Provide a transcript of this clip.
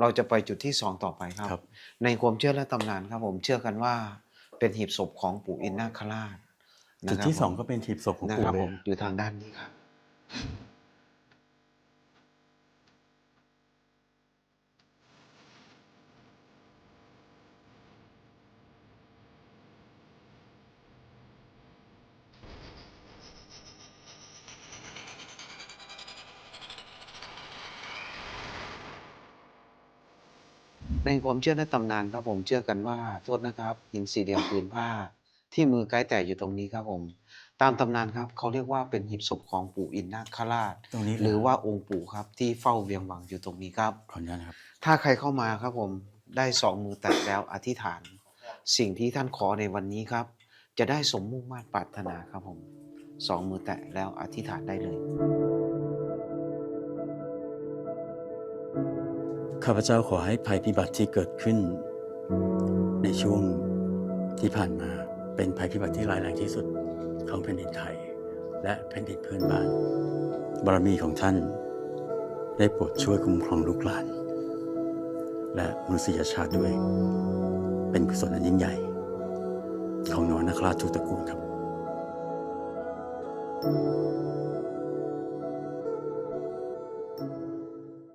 เราจะไปจุดที่สองต่อไปครับครับในความเชื่อและตำนานครับผมเชื่อกันว่าเป็นหีบศพของปู่อินนาคราชนะจุดครับที่สองผมก็เป็นหีบศพของนะปู่ครับเลผยมอยู่ทางด้านนี้ครับ ในความเชื่อและตำนานครับผมเชื่อกันว่าโทษนะครับหินสี่เหลี่ยมผืนผ้า ที่มือไกด์แต่อยู่ตรงนี้ครับผม ตามตำนานครับเขาเรียกว่าเป็นหีบศพของปู่อินนาคราช ตรงนี้หรือว่าองค์ปู่ครับที่เฝ้าเวียงวังอยู่ตรงนี้ครับขออนุญาตนะครับ ถ้าใครเข้ามาครับผมได้สองมือแตะแล้วอธิษฐาน สิ่งที่ท่านขอในวันนี้ครับ จะได้สมมุ่งมา่ปรารถนาครับผมสองมือแตะแล้วอธิษฐานได้เลย ข้าพเจ้าขอให้ภัยพิบัติที่เกิดขึ้น ในช่วงที่ผ่านมาเป็นภัยพิบัติที่ร้ายแรงที่สุดของแผ่นดินไทย และแผ่นดินเพื่อนบ้าน บารมีของท่าน ได้โปรดช่วยคุ้มครองลูกหลาน และมนุษยชาติด้วย เป็นกุศลอันยิ่งใหญ่ ของนวนาคราชทุกตระกูลครับ